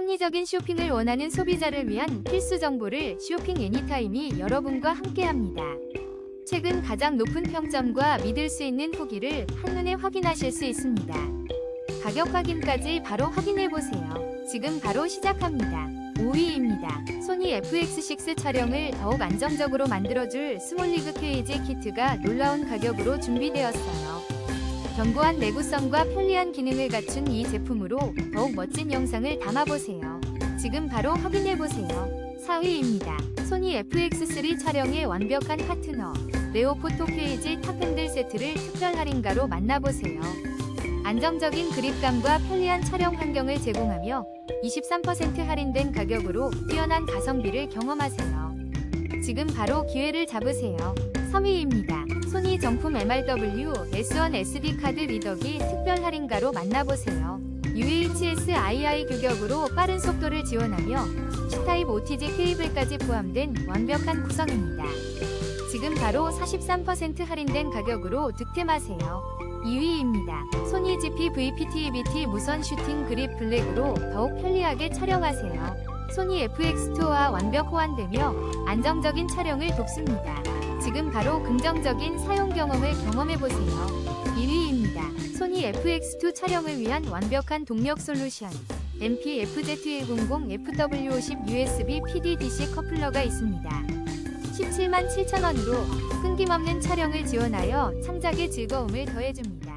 합리적인 쇼핑을 원하는 소비자를 위한 필수 정보를 쇼핑 애니타임이 여러분과 함께합니다. 최근 가장 높은 평점과 믿을 수 있는 후기를 한눈에 확인하실 수 있습니다. 가격 확인까지 바로 확인해 보세요. 지금 바로 시작합니다. 5위입니다. 소니 FX6 촬영을 더욱 안정적으로 만들어줄 스몰리그 케이지 키트가 놀라운 가격으로 준비되었어요. 견고한 내구성과 편리한 기능을 갖춘 이 제품으로 더욱 멋진 영상을 담아보세요. 지금 바로 확인해보세요. 4위입니다. 소니 FX3 촬영의 완벽한 파트너 레오 포토 케이지 탑핸들 세트를 특별 할인가로 만나보세요. 안정적인 그립감과 편리한 촬영 환경을 제공하며 23% 할인된 가격으로 뛰어난 가성비를 경험하세요. 지금 바로 기회를 잡으세요. 3위입니다. 소니 정품 MRW S1 SD 카드 리더기 특별 할인가로 만나보세요. UHS II 규격으로 빠른 속도를 지원하며 C타입 OTG 케이블까지 포함된 완벽한 구성입니다. 지금 바로 43% 할인된 가격으로 득템하세요. 2위입니다. 소니 GP VPTBT 무선 슈팅 그립 블랙으로 더욱 편리하게 촬영하세요. 소니 FX2와 완벽 호환되며 안정적인 촬영을 돕습니다. 지금 바로 긍정적인 사용 경험을 경험해보세요. 1위입니다. 소니 FX2 촬영을 위한 완벽한 동력 솔루션. MP FZ100 FW50 USB PD-DC 커플러가 있습니다. 17만 7천원으로 끊김없는 촬영을 지원하여 창작의 즐거움을 더해줍니다.